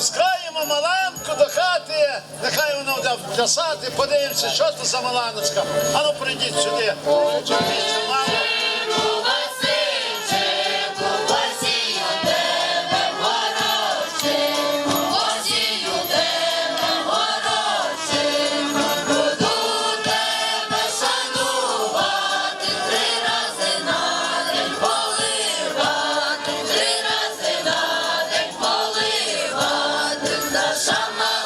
Пускаємо Маланку до хати, нехай вона буде плясати, подивимося, що це за Маланочка. Ану, прийдіть сюди. the summer.